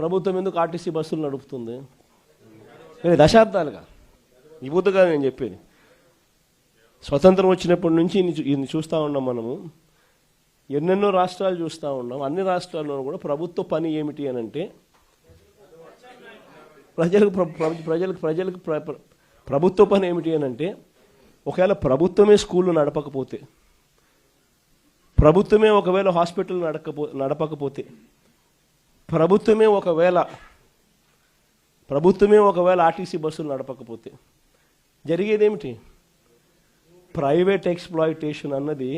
ప్రభుత్వం ఎందుకు ఆర్టీసీ బస్సులు నడుపుతుంది? ఇది దశాబ్దాలుగా. ఈ బుద్ధగా నేను చెప్పేది. స్వతంత్రం వచ్చినప్పటి నుంచి ఇన్ని చూస్తూ ఉన్నాం మనము. ఎన్నెన్నో రాష్ట్రాలు చూస్తూ ఉన్నాం. అన్ని రాష్ట్రాల్లో కూడా ప్రభుత్వ పని ఏమిటి అని అంటే ప్రజలకు ప్ర- ప్ర- ప్రజలకు ప్రజలకు ప్ర- ప్రభుత్వ పని ఏమిటి అని అంటే ఒకవేళ ప్రభుత్వమే స్కూళ్ళు నడపకపోతే ప్రభుత్వమే ఒకవేళ హాస్పిటల్ నడకపో నడపకపోతే ప్రభుత్వమే ఒకవేళ ప్రభుత్వమే ఒకవేళ ఆర్టీసీ బస్సులు నడపకపోతే జరిగేదేమిటి? ప్రైవేట్ ఎక్స్ప్లాయిటేషన్ అన్నది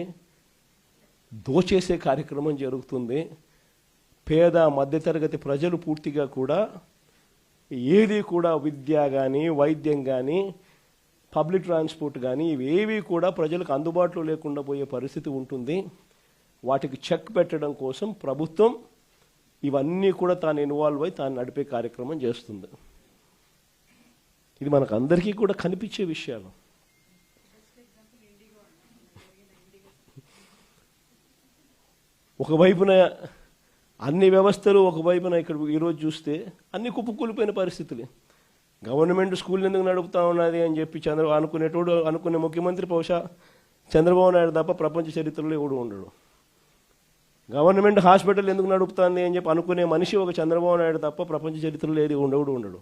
దోచేసే కార్యక్రమం జరుగుతుంది. పేద మధ్యతరగతి ప్రజలు పూర్తిగా కూడా ఏది కూడా విద్య కానీ వైద్యం కానీ పబ్లిక్ ట్రాన్స్పోర్ట్ కానీ ఇవేవి కూడా ప్రజలకు అందుబాటులో లేకుండా పోయే పరిస్థితి ఉంటుంది. వాటికి చెక్ పెట్టడం కోసం ప్రభుత్వం ఇవన్నీ కూడా తాను ఇన్వాల్వ్ అయి తాను నడిపే కార్యక్రమం చేస్తుంది. ఇది మనకు అందరికీ కూడా కనిపించే విషయాలు. ఒకవైపున అన్ని వ్యవస్థలు ఒకవైపున ఇక్కడ ఈరోజు చూస్తే అన్ని కుప్పకూలిపోయిన పరిస్థితులే. గవర్నమెంట్ స్కూల్ ఎందుకు నడుపుతా ఉన్నది అని చెప్పి చంద్ర అనుకునేటోడు అనుకునే ముఖ్యమంత్రి బహుశా చంద్రబాబు నాయుడు తప్ప ప్రపంచ చరిత్రలో ఎవడు ఉండడు. గవర్నమెంట్ హాస్పిటల్ ఎందుకు నడుపుతుంది అని చెప్పి అనుకునే మనిషి ఒక చంద్రబాబు నాయుడు తప్ప ప్రపంచ చరిత్రలో ఏది ఉండవుడు ఉండడు.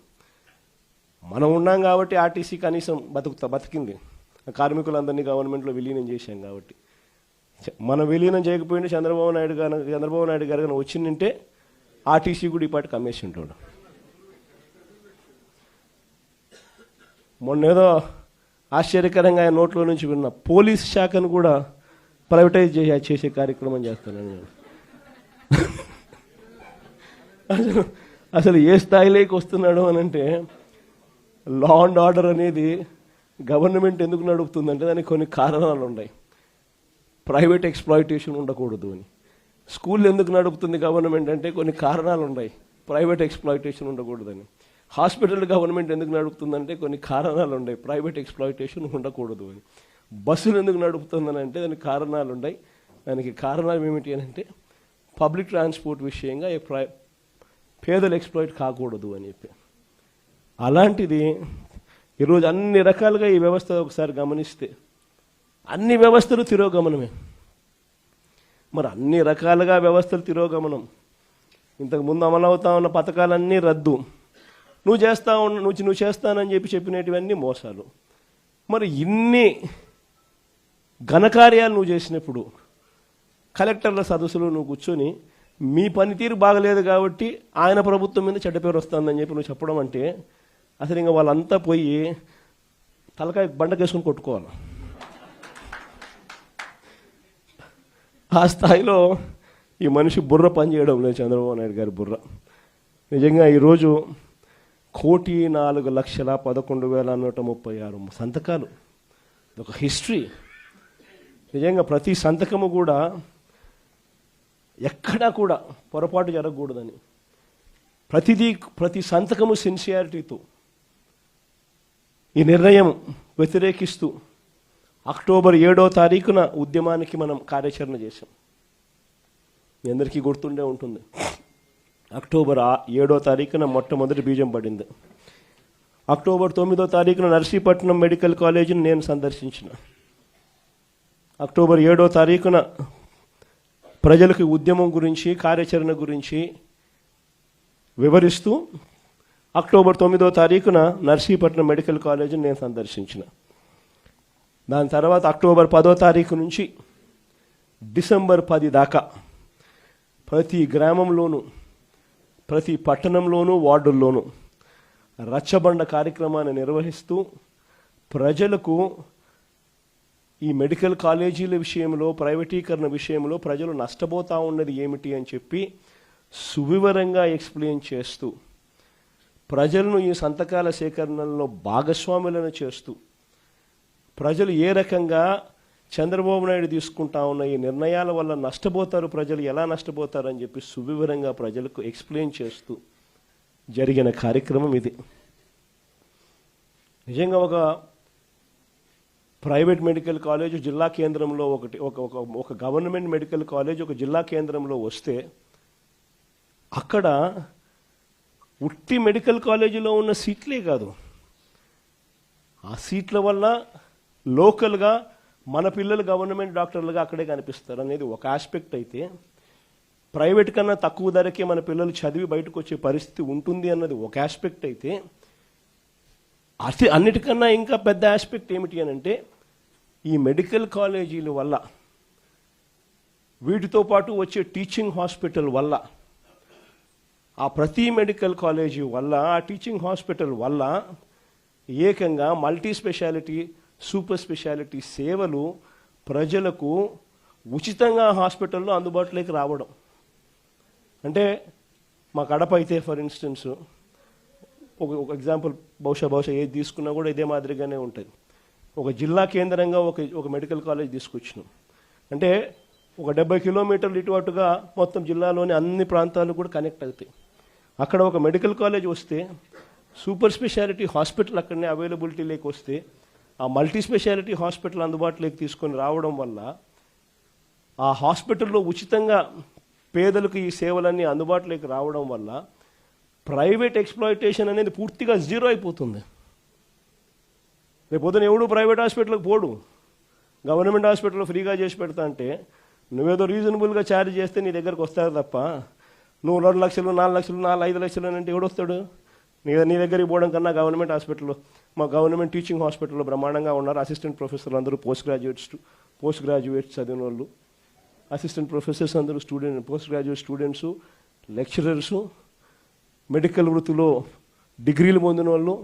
మనం ఉన్నాం కాబట్టి ఆర్టీసీ కనీసం బతుకుతా బతికింది. కార్మికులందరినీ గవర్నమెంట్లో విలీనం చేశాం కాబట్టి. మనం విలీనం చేయకపోయింటే చంద్రబాబు నాయుడు గారు చంద్రబాబు నాయుడు గారు కనుక వచ్చిందంటే ఆర్టీసీ కూడా ఈ కమ్మేసి ఉంటాడు. మొన్న ఏదో ఆశ్చర్యకరంగా ఆయన నోట్లో నుంచి విన్న పోలీస్ శాఖను కూడా ప్రైవేటైజ్ చేసి చేసే కార్యక్రమం చేస్తాను నేను. అసలు అసలు ఏ స్థాయిలోకి వస్తున్నాడు అని అంటే లా అండ్ ఆర్డర్ అనేది గవర్నమెంట్ ఎందుకు నడుపుతుందంటే దానికి కొన్ని కారణాలు ఉన్నాయి. ప్రైవేట్ ఎక్స్ప్లాయిటేషన్ ఉండకూడదు అని. స్కూల్ ఎందుకు నడుపుతుంది గవర్నమెంట్ అంటే కొన్ని కారణాలు ఉన్నాయి. ప్రైవేట్ ఎక్స్ప్లాయిటేషన్ ఉండకూడదని హాస్పిటల్ గవర్నమెంట్ ఎందుకు నడుపుతుందంటే కొన్ని కారణాలు ఉన్నాయి. ప్రైవేట్ ఎక్స్ప్లాయిటేషన్ ఉండకూడదు అని. బస్సులు ఎందుకు నడుపుతుందని అంటే దానికి కారణాలు ఉన్నాయి దానికి కారణాలు ఏమిటి అని అంటే పబ్లిక్ ట్రాన్స్పోర్ట్ విషయంగా పేదలు ఎక్స్ప్లాయిట్ కాకూడదు అని చెప్పి. అలాంటిది ఈరోజు అన్ని రకాలుగా ఈ వ్యవస్థ ఒకసారి గమనిస్తే అన్ని వ్యవస్థలు తిరోగమనమే. మరి అన్ని రకాలుగా వ్యవస్థలు తిరోగమనం. ఇంతకుముందు అమలవుతా ఉన్న పథకాలన్నీ రద్దు. నువ్వు చేస్తా ఉన్న నువ్వు నువ్వు చేస్తానని చెప్పి చెప్పినటువన్నీ మోసాలు. మరి ఇన్ని ఘనకార్యాలు నువ్వు చేసినప్పుడు కలెక్టర్ల సదస్సులో నువ్వు కూర్చొని మీ పనితీరు బాగలేదు కాబట్టి ఆయన ప్రభుత్వం మీద చెడ్డ పేరు వస్తుందని చెప్పి నువ్వు చెప్పడం అంటే అసలు ఇంకా వాళ్ళంతా పోయి తలకాయ బండకేసుకుని కొట్టుకోవాలి. ఆ స్థాయిలో ఈ మనిషి బుర్ర పనిచేయడం లేదు చంద్రబాబు నాయుడు గారి బుర్ర. నిజంగా ఈరోజు కోటి నాలుగు లక్షల పదకొండు వేల నూట ముప్పై ఆరు సంతకాలు. ఒక హిస్టరీ. నిజంగా ప్రతి సంతకము కూడా ఎక్కడా కూడా పొరపాటు జరగకూడదని. ప్రతిదీ ప్రతి సంతకము సిన్సియారిటీతో ఈ నిర్ణయం వ్యతిరేకిస్తూ అక్టోబర్ ఏడో తారీఖున ఉద్యమానికి మనం కార్యాచరణ చేశాం. మీ అందరికీ గుర్తుండే ఉంటుంది. అక్టోబర్ ఏడో తారీఖున మొట్టమొదటి బీజం పడింది. అక్టోబర్ తొమ్మిదో తారీఖున నర్సీపట్నం మెడికల్ కాలేజీని నేను సందర్శించిన. అక్టోబర్ ఏడో తారీఖున ప్రజలకు ఉద్యమం గురించి కార్యాచరణ గురించి వివరిస్తూ అక్టోబర్ తొమ్మిదో తారీఖున నర్సీపట్నం మెడికల్ కాలేజీని నేను సందర్శించిన. దాని తర్వాత అక్టోబర్ పదో తారీఖు నుంచి డిసెంబర్ పది దాకా ప్రతి గ్రామంలోనూ ప్రతి పట్టణంలోనూ వార్డుల్లోనూ రచ్చబండ కార్యక్రమాన్ని నిర్వహిస్తూ ప్రజలకు ఈ మెడికల్ కాలేజీల విషయంలో ప్రైవేటీకరణ విషయంలో ప్రజలు నష్టపోతా ఉన్నది ఏమిటి అని చెప్పి సువివరంగా ఎక్స్ప్లెయిన్ చేస్తూ ప్రజలను ఈ సంతకాల సేకరణలో భాగస్వాములను చేస్తూ ప్రజలు ఏ రకంగా చంద్రబాబు నాయుడు తీసుకుంటా ఉన్న ఈ నిర్ణయాల వల్ల నష్టపోతారు ప్రజలు ఎలా నష్టపోతారు అని చెప్పి సువివరంగా ప్రజలకు ఎక్స్ప్లెయిన్ చేస్తూ జరిగిన కార్యక్రమం ఇది. నిజంగా ఒక ప్రైవేట్ మెడికల్ కాలేజ్ జిల్లా కేంద్రంలో ఒకటి ఒక ఒక గవర్నమెంట్ మెడికల్ కాలేజ్ ఒక జిల్లా కేంద్రంలో వస్తే అక్కడ ఉట్టి మెడికల్ కాలేజీలో ఉన్న సీట్లే కాదు. ఆ సీట్ల వల్ల లోకల్గా మన పిల్లలు గవర్నమెంట్ డాక్టర్లుగా అక్కడే కనిపిస్తారు అనేది ఒక ఆస్పెక్ట్ అయితే ప్రైవేట్ కన్నా తక్కువ ధరకే మన పిల్లలు చదివి బయటకు వచ్చే పరిస్థితి ఉంటుంది అన్నది ఒక ఆస్పెక్ట్ అయితే అతి అన్నిటికన్నా ఇంకా పెద్ద ఆస్పెక్ట్ ఏమిటి అని అంటే ఈ మెడికల్ కాలేజీల వల్ల వీటితో పాటు వచ్చే టీచింగ్ హాస్పిటల్ వల్ల ఆ ప్రతి మెడికల్ కాలేజీ వల్ల ఆ టీచింగ్ హాస్పిటల్ వల్ల ఏకంగా మల్టీ స్పెషాలిటీ సూపర్ స్పెషాలిటీ సేవలు ప్రజలకు ఉచితంగా హాస్పిటల్లో అందుబాటులోకి రావడం. అంటే మా కడప అయితే ఫర్ ఇన్స్టెన్స్ ఒక ఒక ఎగ్జాంపుల్ బహుశా బహుశా ఏది తీసుకున్నా కూడా ఇదే మాదిరిగానే ఉంటుంది. ఒక జిల్లా కేంద్రంగా ఒక ఒక మెడికల్ కాలేజ్ తీసుకొచ్చినాం. అంటే ఒక డెబ్బై కిలోమీటర్లు ఇటు అటుగా మొత్తం జిల్లాలోని అన్ని ప్రాంతాలు కూడా కనెక్ట్ అవుతాయి. అక్కడ ఒక మెడికల్ కాలేజ్ వస్తే సూపర్ స్పెషాలిటీ హాస్పిటల్ అక్కడనే అవైలబిలిటీ లేక వస్తే ఆ మల్టీ స్పెషాలిటీ హాస్పిటల్ అందుబాటులోకి తీసుకొని రావడం వల్ల ఆ హాస్పిటల్లో ఉచితంగా పేదలకు ఈ సేవలన్నీ అందుబాటులోకి రావడం వల్ల ప్రైవేట్ ఎక్స్ప్లాయిటేషన్ అనేది పూర్తిగా జీరో అయిపోతుంది. రేపు పొద్దున ఎవడు ప్రైవేట్ హాస్పిటల్కి పోడు? గవర్నమెంట్ హాస్పిటల్లో ఫ్రీగా చేసి పెడతా అంటే నువ్వేదో రీజనబుల్గా ఛార్జ్ చేస్తే నీ దగ్గరకు వస్తారు తప్ప నువ్వు రెండు లక్షలు నాలుగు లక్షలు నాలుగు ఐదు లక్షలు అని అంటే ఎవడొస్తాడు? నీ నీ దగ్గరికి పోవడం కన్నా గవర్నమెంట్ హాస్పిటల్లో మా గవర్నమెంట్ టీచింగ్ హాస్పిటల్లో బ్రహ్మాండంగా ఉన్నారు. అసిస్టెంట్ ప్రొఫెసర్లు అందరూ పోస్ట్ గ్రాడ్యుయేట్స్ పోస్ట్ గ్రాడ్యుయేట్స్ చదివిన వాళ్ళు. అసిస్టెంట్ ప్రొఫెసర్స్ అందరూ student post graduate students lecturers medical వృత్తిలో డిగ్రీలు పొందిన వాళ్ళు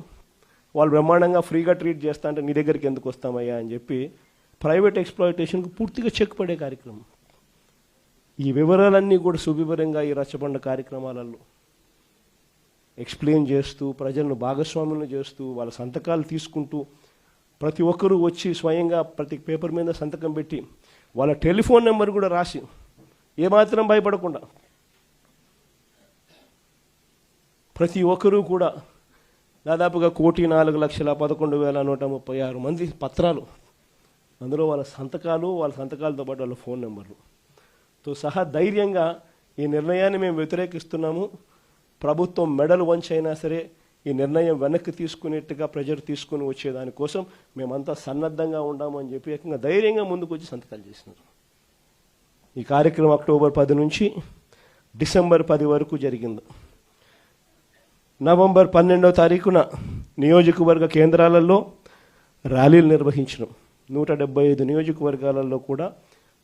వాళ్ళు బ్రహ్మాండంగా ఫ్రీగా ట్రీట్ చేస్తా అంటే నీ దగ్గరికి ఎందుకు వస్తామయ్యా అని చెప్పి ప్రైవేట్ ఎక్స్ప్లాయిటేషన్కు పూర్తిగా చెక్ పడే కార్యక్రమం. ఈ వివరాలన్నీ కూడా సువివరంగా ఈ రచ్చబండ కార్యక్రమాలలో ఎక్స్ప్లెయిన్ చేస్తూ ప్రజలను భాగస్వాములను చేస్తూ వాళ్ళ సంతకాలు తీసుకుంటూ ప్రతి ఒక్కరూ వచ్చి స్వయంగా ప్రతి పేపర్ మీద సంతకం పెట్టి వాళ్ళ టెలిఫోన్ నెంబర్ కూడా రాసి ఏమాత్రం భయపడకుండా ప్రతి ఒక్కరూ కూడా దాదాపుగా కోటి నాలుగు లక్షల పదకొండు వేల నూట ముప్పై ఆరు మంది పత్రాలు. అందులో వాళ్ళ సంతకాలు వాళ్ళ సంతకాలతో పాటు వాళ్ళ ఫోన్ నెంబర్లు. తో సహా ధైర్యంగా ఈ నిర్ణయాన్ని మేము వ్యతిరేకిస్తున్నాము. ప్రభుత్వం మెడలు వంచైనా సరే ఈ నిర్ణయం వెనక్కి తీసుకునేట్టుగా ప్రజలు తీసుకుని వచ్చేదానికోసం మేమంతా సన్నద్ధంగా ఉండామని చెప్పి ఏకంగా ధైర్యంగా ముందుకు వచ్చి సంతకాలు చేసినారు. ఈ కార్యక్రమం అక్టోబర్ పది నుంచి డిసెంబర్ పది వరకు జరిగింది. నవంబర్ పన్నెండవ తారీఖున నియోజకవర్గ కేంద్రాలలో ర్యాలీలు నిర్వహించడం నూట డెబ్బై ఐదు నియోజకవర్గాలలో కూడా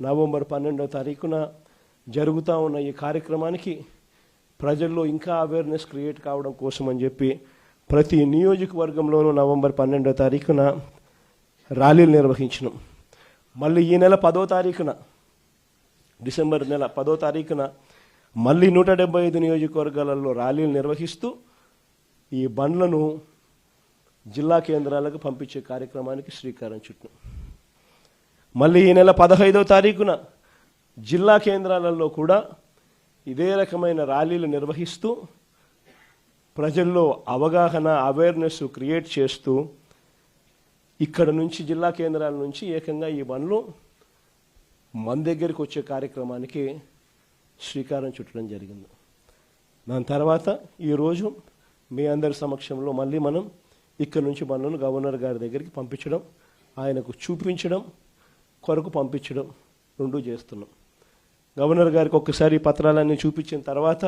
నవంబర్ పన్నెండవ తారీఖున జరుగుతూ ఉన్న ఈ కార్యక్రమానికి ప్రజల్లో ఇంకా అవేర్నెస్ క్రియేట్ కావడం కోసం అని చెప్పి ప్రతి నియోజకవర్గంలోనూ నవంబర్ పన్నెండవ తారీఖున ర్యాలీలు నిర్వహించినాం. మళ్ళీ ఈ నెల పదో తారీఖున డిసెంబర్ నెల పదో తారీఖున మళ్ళీ నూట డెబ్బై ఐదు నియోజకవర్గాలలో ర్యాలీలు నిర్వహిస్తూ ఈ బండ్లను జిల్లా కేంద్రాలకు పంపించే కార్యక్రమానికి శ్రీకారం చుట్టాం. మళ్ళీ ఈ నెల పదహైదవ తారీఖున జిల్లా కేంద్రాలలో కూడా ఇదే రకమైన ర్యాలీలు నిర్వహిస్తూ ప్రజల్లో అవగాహన అవేర్నెస్ క్రియేట్ చేస్తూ ఇక్కడ నుంచి జిల్లా కేంద్రాల నుంచి ఏకంగా ఈ బండ్లు మన దగ్గరికి వచ్చే కార్యక్రమానికి శ్రీకారం చుట్టడం జరిగింది. దాని తర్వాత ఈరోజు మీ అందరి సమక్షంలో మళ్ళీ మనం ఇక్కడ నుంచి మనల్ని గవర్నర్ గారి దగ్గరికి పంపించడం ఆయనకు చూపించడం కొరకు పంపించడం రెండు చేస్తున్నాం. గవర్నర్ గారికి ఒక్కసారి పత్రాలన్నీ చూపించిన తర్వాత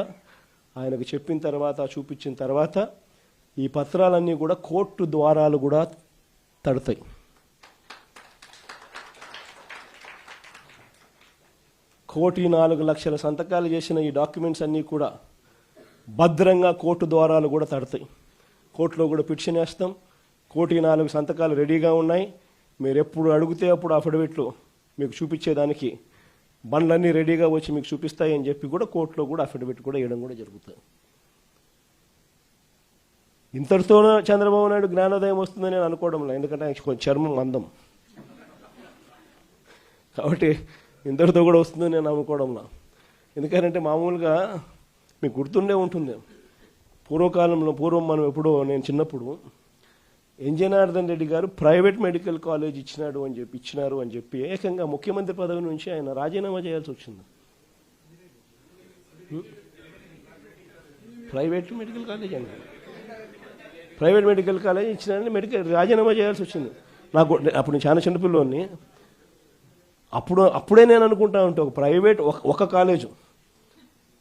ఆయనకు చెప్పిన తర్వాత చూపించిన తర్వాత ఈ పత్రాలన్నీ కూడా కోర్టు ద్వారాలు కూడా తడతాయి. కోటి నాలుగు లక్షల సంతకాలు చేసిన ఈ డాక్యుమెంట్స్ అన్నీ కూడా భద్రంగా కోర్టు ద్వారాలు కూడా తడతాయి. కోర్టులో కూడా పిటిషన్ వేస్తాం. కోటి నాలుగు సంతకాలు రెడీగా ఉన్నాయి. మీరు ఎప్పుడు అడిగితే అప్పుడు అఫిడవిట్లు మీకు చూపించేదానికి బండ్లన్నీ రెడీగా వచ్చి మీకు చూపిస్తాయి అని చెప్పి కూడా కోర్టులో కూడా అఫిడవిట్ కూడా వేయడం కూడా జరుగుతుంది. ఇంతటితోనే చంద్రబాబు నాయుడు జ్ఞానోదయం వస్తుందని నేను అనుకోవడం లేదు. ఎందుకంటే ఆయన చర్మం అందం కాబట్టి ఇంతటితో కూడా వస్తుందని నేను అనుకోవడంలా ఎందుకంటే మామూలుగా మీకు గుర్తుండే ఉంటుంది. పూర్వకాలంలో పూర్వం మనం ఎప్పుడో నేను చిన్నప్పుడు ఎన్ జనార్దన్ రెడ్డి గారు ప్రైవేట్ మెడికల్ కాలేజ్ ఇచ్చినాడు అని చెప్పి ఇచ్చినారు అని చెప్పి ఏకంగా ముఖ్యమంత్రి పదవి నుంచి ఆయన రాజీనామా చేయాల్సి వచ్చింది. ప్రైవేట్ మెడికల్ కాలేజ్ అండి. ప్రైవేట్ మెడికల్ కాలేజ్ ఇచ్చిన మెడికల్ రాజీనామా చేయాల్సి వచ్చింది. నాకు అప్పుడు నేను చాలా చిన్నపిల్లోని అప్పుడు అప్పుడే నేను అనుకుంటా ఉంటే ఒక ప్రైవేట్ ఒక ఒక కాలేజు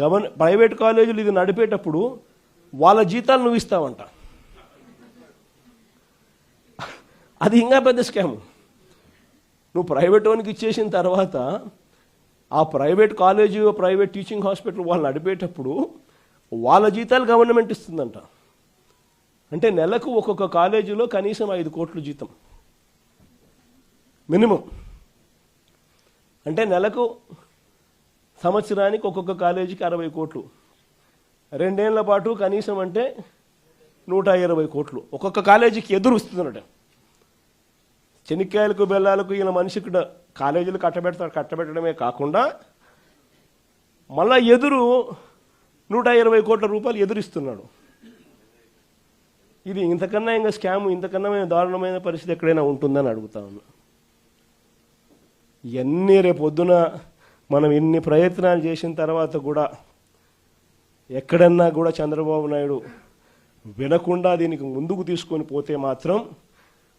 గవర్న ప్రైవేట్ కాలేజీలు ఇది నడిపేటప్పుడు వాళ్ళ జీతాలు నువ్వు ఇస్తావంట. అది ఇంకా పెద్ద స్కామ్. నువ్వు ప్రైవేట్ వానికి ఇచ్చేసిన తర్వాత ఆ private college private teaching hospital వాళ్ళు నడిపేటప్పుడు వాళ్ళ జీతాలు గవర్నమెంట్ ఇస్తుందంట. అంటే నెలకు ఒక్కొక్క కాలేజీలో కనీసం ఐదు కోట్లు జీతం. మినిమం. అంటే నెలకు సంవత్సరానికి ఒక్కొక్క కాలేజీకి అరవై కోట్లు. రెండేళ్ళ పాటు కనీసం అంటే నూట ఇరవై కోట్లు. ఒక్కొక్క కాలేజీకి ఎదురు వస్తుందన్నట చెనిక్కాయలకు బెల్లాలకు ఈయన మనిషికి కాలేజీలు కట్టబెడతాడు కట్టబెట్టడమే కాకుండా మళ్ళా ఎదురు నూట ఇరవై కోట్ల రూపాయలు ఎదురిస్తున్నాడు. ఇది ఇంతకన్నా ఇంకా స్కామ్ ఇంతకన్నా దారుణమైన పరిస్థితి ఎక్కడైనా ఉంటుందని అడుగుతా ఉన్నా. ఇవన్నీ రేపు పొద్దున మనం ఇన్ని ప్రయత్నాలు చేసిన తర్వాత కూడా ఎక్కడన్నా కూడా చంద్రబాబు నాయుడు వినకుండా దీనికి ముందుకు తీసుకొని పోతే మాత్రం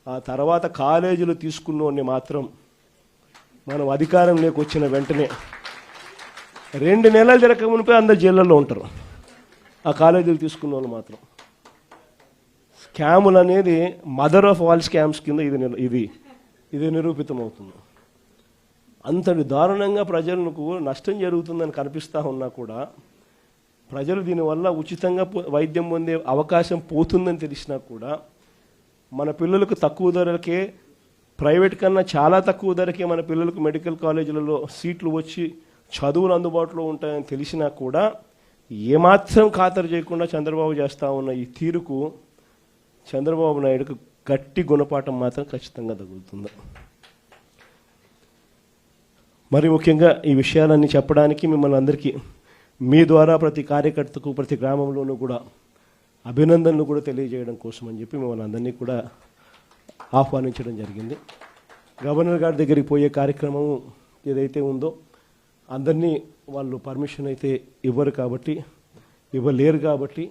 ఆ తర్వాత కాలేజీలు తీసుకున్నోడిని మాత్రం మనం అధికారంలోకి వచ్చిన వెంటనే రెండు నెలలు తిరగక మునిపే అందరు జైళ్ళల్లో ఉంటారు. ఆ కాలేజీలు తీసుకున్న వాళ్ళు మాత్రం. స్కాములు అనేది మదర్ ఆఫ్ ఆల్ స్కామ్స్ కింద ఇది ఇది ఇది నిరూపితమవుతుంది. అంతటి దారుణంగా ప్రజలకు నష్టం జరుగుతుందని కనిపిస్తూ ఉన్నా కూడా ప్రజలు దీనివల్ల ఉచితంగా వైద్యం పొందే అవకాశం పోతుందని తెలిసినా కూడా మన పిల్లలకు తక్కువ ధరలకే ప్రైవేట్ కన్నా చాలా తక్కువ ధరకే మన పిల్లలకు మెడికల్ కాలేజీలలో సీట్లు వచ్చి చదువులు అందుబాటులో ఉంటాయని తెలిసినా కూడా ఏమాత్రం ఖాతరు చేయకుండా చంద్రబాబు చేస్తూ ఉన్న ఈ తీరుకు చంద్రబాబు నాయుడుకు గట్టి గుణపాఠం మాత్రం ఖచ్చితంగా తగులుతుంది. మరి ముఖ్యంగా ఈ విషయాలన్నీ చెప్పడానికి మిమ్మల్ని అందరికీ మీ ద్వారా ప్రతి కార్యకర్తకు ప్రతి గ్రామంలోనూ కూడా అభినందనలు కూడా తెలియజేయడం కోసం అని చెప్పి మిమ్మల్ని అందరినీ కూడా ఆహ్వానించడం జరిగింది. గవర్నర్ గారి దగ్గరికి పోయే కార్యక్రమం ఏదైతే ఉందో అందరినీ వాళ్ళు పర్మిషన్ అయితే ఇవ్వరు కాబట్టి ఇవ్వలేరు కాబట్టి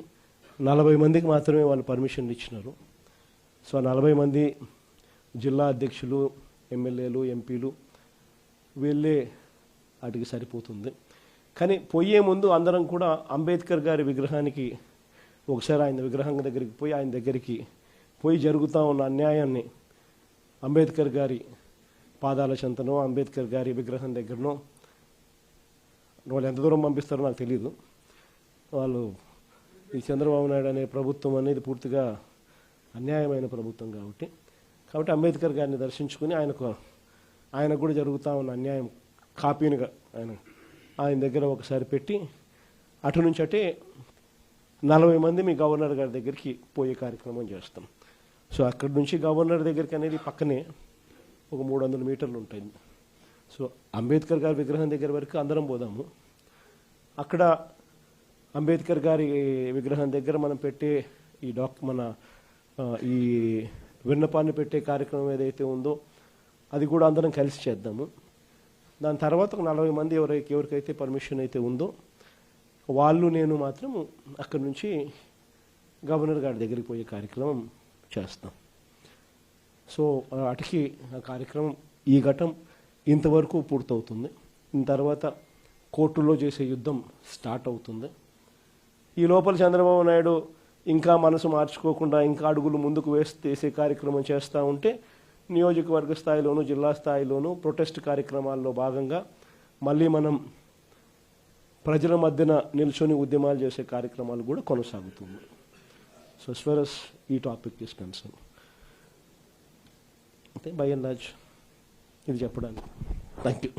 నలభై మందికి మాత్రమే వాళ్ళు పర్మిషన్ ఇచ్చినారు. సో నలభై మంది జిల్లా అధ్యక్షులు ఎమ్మెల్యేలు ఎంపీలు వెళ్ళే వాటికి సరిపోతుంది. కానీ పోయే ముందు అందరం కూడా అంబేద్కర్ గారి విగ్రహానికి ఒకసారి ఆయన విగ్రహం దగ్గరికి పోయి ఆయన దగ్గరికి పోయి జరుగుతూ ఉన్న అన్యాయాన్ని అంబేద్కర్ గారి పాదాల చెంతనో అంబేద్కర్ గారి విగ్రహం దగ్గరనో వాళ్ళు ఎంత దూరం పంపిస్తారో నాకు తెలియదు వాళ్ళు ఈ చంద్రబాబు నాయుడు అనే ప్రభుత్వం అనేది పూర్తిగా అన్యాయమైన ప్రభుత్వం కాబట్టి కాబట్టి అంబేద్కర్ గారిని దర్శించుకుని ఆయనకు ఆయనకు కూడా జరుగుతూ ఉన్న అన్యాయం కాపీనుగా ఆయన ఆయన దగ్గర ఒకసారి పెట్టి అటు నుంచి అటే నలభై మంది మీ గవర్నర్ గారి దగ్గరికి పోయే కార్యక్రమం చేస్తాం. సో అక్కడి నుంచి గవర్నర్ దగ్గరికి అనేది పక్కనే ఒక మూడు వందల మీటర్లు ఉంటుంది సో అంబేద్కర్ గారి విగ్రహం దగ్గర వరకు అందరం పోదాము. అక్కడ అంబేద్కర్ గారి విగ్రహం దగ్గర మనం పెట్టే ఈ డాక్ మన ఈ విన్నపాన్ని పెట్టే కార్యక్రమం ఏదైతే ఉందో అది కూడా అందరం కలిసి చేద్దాము. దాని తర్వాత ఒక నలభై మంది ఎవరైతే ఎవరికైతే పర్మిషన్ అయితే ఉందో వాళ్ళు నేను మాత్రం అక్కడి నుంచి గవర్నర్ గారి దగ్గరికి పోయే కార్యక్రమం చేస్తాం. సో అటుకి ఆ కార్యక్రమం ఈ ఘటం ఇంతవరకు పూర్తవుతుంది. దీని తర్వాత కోర్టులో చేసే యుద్ధం స్టార్ట్ అవుతుంది. ఈ లోపల చంద్రబాబు నాయుడు ఇంకా మనసు మార్చుకోకుండా ఇంకా అడుగులు ముందుకు వేసి తీసే కార్యక్రమం చేస్తూ ఉంటే నియోజకవర్గ స్థాయిలోను జిల్లా స్థాయిలోను ప్రొటెస్ట్ కార్యక్రమాల్లో భాగంగా మళ్ళీ మనం ప్రజల మధ్యన నిల్చొని ఉద్యమాలు చేసే కార్యక్రమాలు కూడా కొనసాగుతుంది. సో స్వరస్ ఈ టాపిక్ ఇస్ కన్సర్న్ అంటే బై అండ్ రాజ్ ఇది చెప్పడానికి. Thank you